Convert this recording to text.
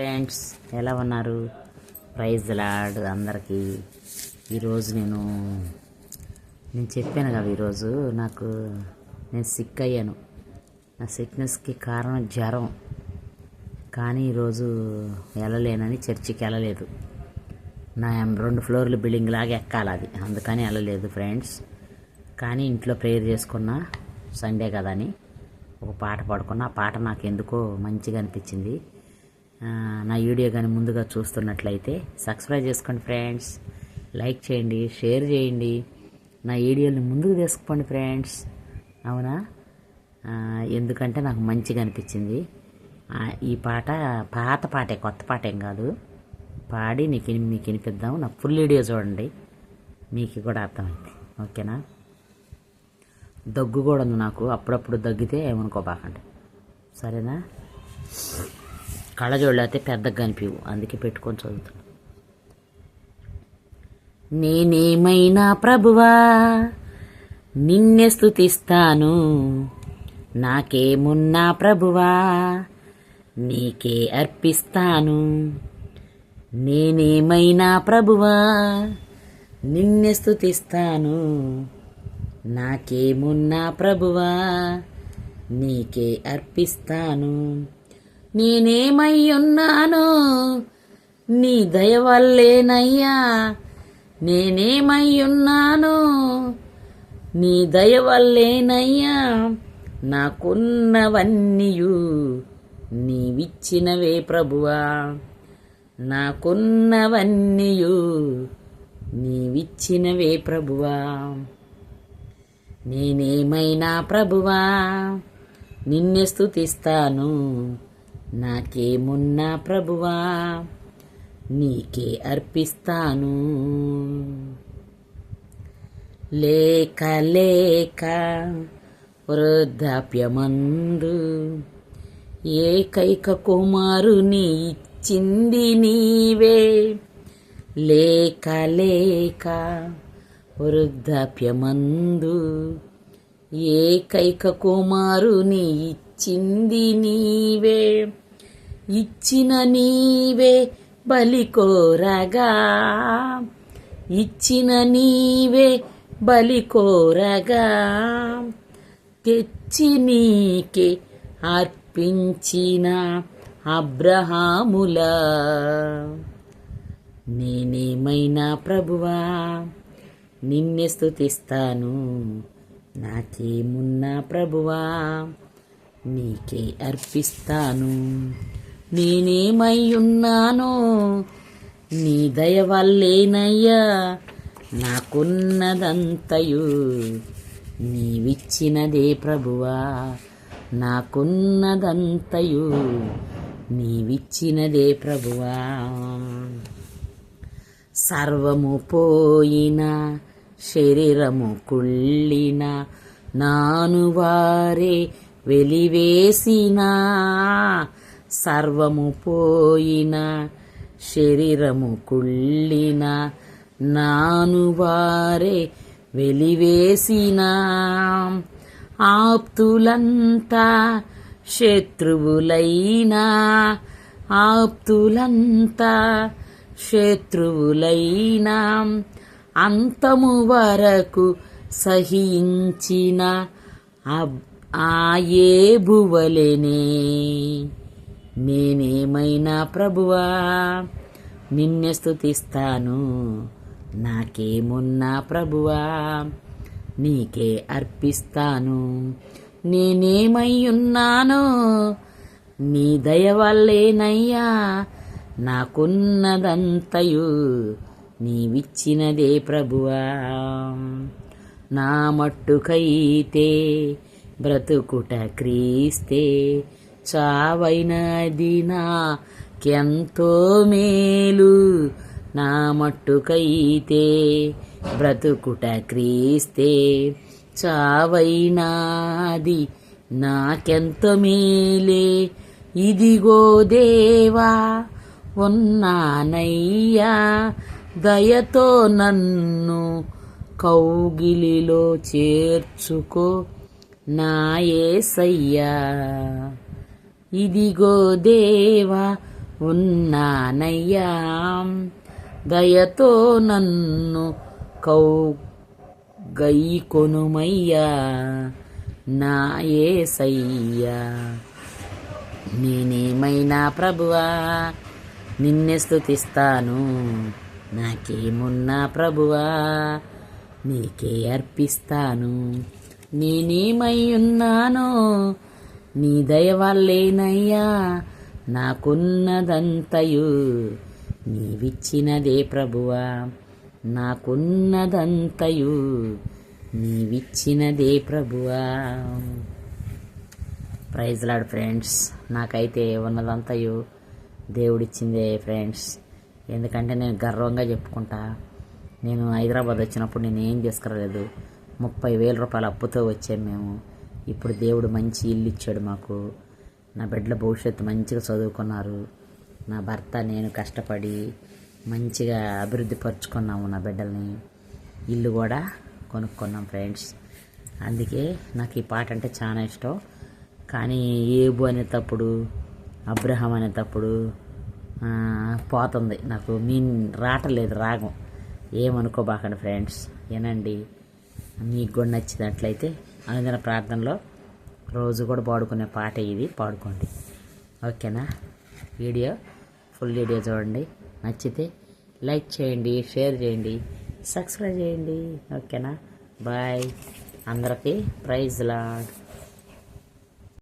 Friends ఎలా ఉన్నారు? Praise lord అందరికీ. ఈరోజు నేను నేను చెప్పాను కదా ఈరోజు నాకు నేను సిక్ అయ్యాను. నా సిక్నెస్కి కారణం జ్వరం. కానీ ఈరోజు వెళ్ళలేనని చర్చికి వెళ్ళలేదు. నా రెండు ఫ్లోర్ల బిల్డింగ్ లాగా ఎక్కాలి అది. అందుకని వెళ్ళలేదు ఫ్రెండ్స్. కానీ ఇంట్లో ప్రేయర్ చేసుకున్నా సండే కదా అని ఒక పాట పాడుకున్నా. ఆ పాట నాకు ఎందుకో మంచిగా అనిపించింది. నా వీడియో కానీ ముందుగా చూస్తున్నట్లయితే సబ్స్క్రైబ్ చేసుకోండి ఫ్రెండ్స్ లైక్ చేయండి షేర్ చేయండి. నా వీడియోని ముందుకు తీసుకోండి ఫ్రెండ్స్ అవునా? ఎందుకంటే నాకు మంచిగా అనిపించింది. ఈ పాట పాత పాటే కొత్త పాట ఏం కాదు. పాడి నీకు విని- మీకు వినిపిద్దాం. నా ఫుల్ వీడియో చూడండి. మీకు కూడా అర్థమైంది. ఓకేనా? దగ్గు కూడా ఉంది నాకు. అప్పుడప్పుడు దగ్గితే ఏమనుకోబాకండి. సరేనా? కళ్ళజోళ్ళు అయితే పెద్దగా కనిపించవు అందుకే పెట్టుకొని చదువుతాను నేనేమైనా ప్రభువా? నిన్నే స్థుతిస్తాను నాకేమున్నా ప్రభువా? నీకే అర్పిస్తాను. నేనేమైనా ప్రభువా? నిన్నే స్థుతిస్తాను నాకేమున్నా ప్రభువా? నీకే అర్పిస్తాను. నేనేమై ఉన్నాను నీ దయ వల్లేనయ్యా. నేనేమై ఉన్నాను నీ దయ వల్లేనయ్యా. నాకున్నవన్నీయు నీవిచ్చినవే ప్రభువా. నాకున్నవన్నీయు నీవిచ్చినవే ప్రభువా. నేనేమైనా ప్రభువా? నిన్నే స్తుతిస్తాను. నాకేమున్నా ప్రభువా నీకే అర్పిస్తాను. లేక లేక వృద్ధాప్యమందు ఏకైక కుమారుని ఇచ్చింది నీవే. లేక లేక వృద్ధాప్యమందు ఏకైక కుమారుని ఇచ్చింది నీవే. ఇచ్చిన నీవే బలి కోరగా. ఇచ్చిన నీవే బలి కోరగా. తెచ్చి నీకే అర్పించిన అబ్రహాములా. నేనేమైనా ప్రభువా? నిన్నే స్థుతిస్తాను నాకేమున్నా ప్రభువా? నీకే అర్పిస్తాను. నేనేమయ్యున్నానో నీ దయ వల్లేనయ్యా నాకున్నదంతయు. నీవిచ్చినదే ప్రభువా నాకున్నదంతయు. నీవిచ్చినదే ప్రభువా. సర్వము పోయిన శరీరము కుళ్ళిన నాను వారే వెలివేసినా. సర్వము పోయిన శరీరము కుళ్ళిన నాను వారే వెలివేసిన. ఆప్తులంతా శత్రువులైనా ఆప్తులంతా శత్రువులైనా. అంతము వరకు సహించిన అబ్- భువలెనే. నేనేమైనా ప్రభువా? నిన్నే స్తుతిస్తాను. నాకేమున్నా ప్రభువా? నీకే అర్పిస్తాను. నేనేమై ఉన్నాను నీ దయ వల్లేనయ్యా. నాకున్నదంతయు నీవిచ్చినదే ప్రభువా. నా మట్టుకైతే బ్రతుకుట క్రీస్తే. చావైనది నాకెంతో మేలు. నా మట్టుకైతే బ్రతుకుట క్రీస్తే చావైనాది నాకెంత మేలే. ఇదిగో దేవా ఉన్నానయ్యా దయతో నన్ను కౌగిలిలో చేర్చుకో. నాయేసయ్యా ఇదిగో దేవా ఉన్నానయ్యా. దయతో నన్ను కౌ గై కొనుమయ్యా నా ఏసయ్యా. నేనేమైనా ప్రభువా? నిన్నే స్తుతిస్తాను. నాకేమున్నా ప్రభువా? నీకే అర్పిస్తాను. నేనేమై ఉన్నానో నీ దయవల్లేనయ్యా నాకున్నదంతయు. నీవిచ్చినదే ప్రభువా నాకున్నదంతయు. నీవిచ్చినదే ప్రభువా. ప్రైజ్ లాడ్ ఫ్రెండ్స్ నాకైతే ఉన్నదంతయు. దేవుడిచ్చిందే ఫ్రెండ్స్. ఎందుకంటే నేను గర్వంగా చెప్పుకుంటా నేను హైదరాబాద్ వచ్చినప్పుడు నేను ఏం తీసుకురాలేదు ముప్పై వేల రూపాయల అప్పుతో వచ్చాము మేము. ఇప్పుడు దేవుడు మంచి ఇల్లు ఇచ్చాడు మాకు. నా బిడ్డల భవిష్యత్తు మంచిగా చదువుకున్నారు. నా భర్త నేను కష్టపడి మంచిగా అభివృద్ధి పరుచుకున్నాము నా బిడ్డల్ని. ఇల్లు కూడా కొనుక్కున్నాం ఫ్రెండ్స్. అందుకే నాకు ఈ పాట అంటే చాలా ఇష్టం. కానీ ఏబు అనేటప్పుడు అబ్రహం అనేటప్పుడు పోతుంది. నాకు మీన్ రాటలేదు రాగం. ఏమనుకోబాకండి ఫ్రెండ్స్. ఏనండి మీకు కూడా నచ్చినట్లయితే అనుదిన ప్రార్థనలో రోజు కూడా పాడుకునే పాట ఇది. పాడుకోండి. ఓకేనా? వీడియో ఫుల్ వీడియో చూడండి. నచ్చితే లైక్ చేయండి షేర్ చేయండి సబ్స్క్రైబ్ చేయండి. ఓకేనా? బాయ్. అందరికీ ప్రైజ్ లాడ్